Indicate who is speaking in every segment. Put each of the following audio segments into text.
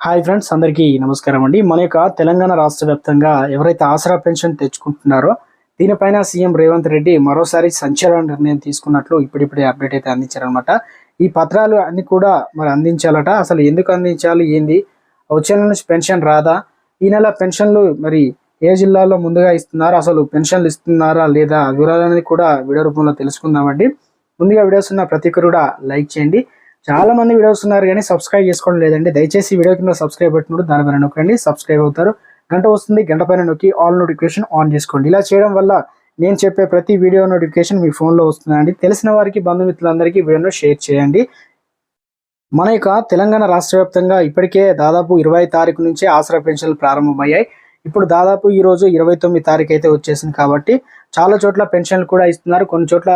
Speaker 1: Hi friends అందరికీ నమస్కారం అండి. మన యొక్క తెలంగాణ రాష్ట్ర వ్యాప్తంగా ఎవరైతే ఆసరా పెన్షన్ తెచ్చుకుంటున్నారో దీనిపైన సీఎం రేవంత్ రెడ్డి మరోసారి సంచలన నిర్ణయం తీసుకున్నట్లు ఇప్పుడిప్పుడే అప్డేట్ అయితే అందించారనమాట ఈ పత్రాలు అన్ని కూడా మరి అందించాలట. అసలు ఎందుకు అందించాలి? ఏంది? వచ్చే నెల నుంచి పెన్షన్ రాదా? ఈ నెల పెన్షన్లు మరి ఏ జిల్లాలో ముందుగా ఇస్తున్నారు? అసలు పెన్షన్లు ఇస్తున్నారా లేదా? వివరాలని కూడా వీడియో రూపంలో తెలుసుకుందామండి. ముందుగా వీడియోస్ ఉన్న ప్రతి ఒక్కరు కూడా లైక్ చేయండి. చాలా మంది వీడియోస్ ఉన్నారు కానీ సబ్స్క్రైబ్ చేసుకోవడం లేదండి. దయచేసి వీడియో కింద సబ్స్క్రైబ్ పెట్టినప్పుడు దాని పైన నొక్కండి. సబ్స్క్రైబ్ అవుతారు. గంట వస్తుంది. గంట పైన నొక్కి ఆల్ నోటిఫికేషన్ ఆన్ చేసుకోండి. ఇలా చేయడం వల్ల నేను చెప్పే ప్రతి వీడియో నోటిఫికేషన్ మీ ఫోన్లో వస్తుందండి. తెలిసిన వారికి బంధుమిత్రులందరికీ వీడియోను షేర్ చేయండి. మన యొక్క తెలంగాణ రాష్ట్ర వ్యాప్తంగా ఇప్పటికే దాదాపు ఇరవై తారీఖు నుంచే ఆసరా పెన్షన్లు ప్రారంభమయ్యాయి. ఇప్పుడు దాదాపు ఈరోజు ఇరవై తొమ్మిది తారీఖు అయితే వచ్చేసింది కాబట్టి చాలా చోట్ల పెన్షన్లు కూడా ఇస్తున్నారు. కొన్ని చోట్ల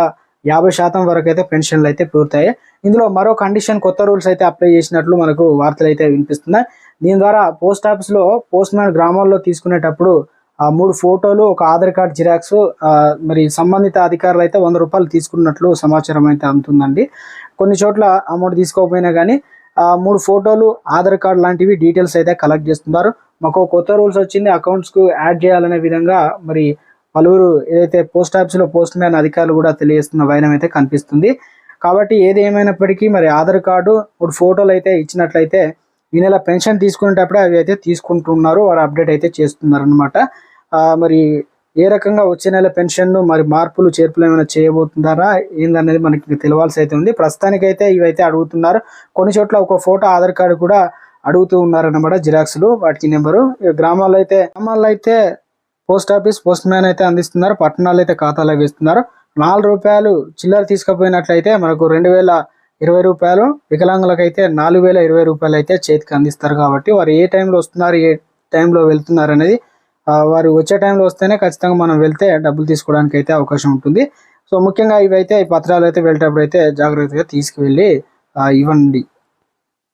Speaker 1: యాభై శాతం వరకు అయితే పెన్షన్లు అయితే పూర్తయ్యాయి. ఇందులో మరో కండిషన్ కొత్త రూల్స్ అయితే అప్లై చేసినట్లు మనకు వార్తలు అయితే వినిపిస్తున్నాయి. దీని ద్వారా పోస్ట్ ఆఫీస్లో పోస్ట్ మ్యాన్ గ్రామాల్లో తీసుకునేటప్పుడు ఆ మూడు ఫోటోలు ఒక ఆధార్ కార్డ్ జిరాక్స్ మరి సంబంధిత అధికారులు అయితే వంద రూపాయలు తీసుకున్నట్లు సమాచారం అయితే అందుతుందండి. కొన్ని చోట్ల అమౌంట్ తీసుకోకపోయినా కానీ ఆ మూడు ఫోటోలు ఆధార్ కార్డ్ లాంటివి డీటెయిల్స్ అయితే కలెక్ట్ చేస్తున్నారు. మాకు కొత్త రూల్స్ వచ్చింది అకౌంట్స్కు యాడ్ చేయాలనే విధంగా మరి పలువురు ఏదైతే పోస్ట్ ఆఫీస్లో పోస్ట్ మ్యాన్ అధికారులు కూడా తెలియజేస్తున్న వైనం అయితే కనిపిస్తుంది. కాబట్టి ఏది ఏమైనప్పటికీ మరి ఆధార్ కార్డు మూడు ఫోటోలు అయితే ఇచ్చినట్లయితే ఈ నెల పెన్షన్ తీసుకునేటప్పుడే అవి అయితే తీసుకుంటున్నారు. వారు అప్డేట్ అయితే చేస్తున్నారు అనమాట మరి ఏ రకంగా వచ్చే నెల పెన్షన్ మరి మార్పులు చేర్పులు ఏమైనా చేయబోతున్నారా ఏందనేది మనకి తెలియాల్సి అయితే ఉంది. ప్రస్తుతానికైతే ఇవైతే అడుగుతున్నారు. కొన్ని చోట్ల ఒక ఫోటో ఆధార్ కార్డు కూడా అడుగుతూ ఉన్నారన్నమాట జిరాక్స్లు. వాటికి నెంబరు. గ్రామాల్లో అయితే గ్రామాల్లో అయితే పోస్ట్ ఆఫీస్ పోస్ట్ మ్యాన్ అయితే అందిస్తున్నారు. పట్టణాలు అయితే ఖాతాలో వేస్తున్నారు. నాలుగు రూపాయలు చిల్లర తీసుకుపోయినట్లయితే మనకు రెండు వేల ఇరవై రూపాయలు వికలాంగులకైతే నాలుగు వేల ఇరవై రూపాయలు అయితే చేతికి అందిస్తారు కాబట్టి వారు ఏ టైంలో వస్తున్నారు ఏ టైంలో వెళ్తున్నారు అనేది వారు వచ్చే టైంలో వస్తేనే ఖచ్చితంగా మనం వెళ్తే డబ్బులు తీసుకోవడానికి అయితే అవకాశం ఉంటుంది. సో ముఖ్యంగా ఇవైతే ఈ పత్రాలు అయితే వెళ్ళేటప్పుడు అయితే జాగ్రత్తగా తీసుకువెళ్ళి ఇవ్వండి.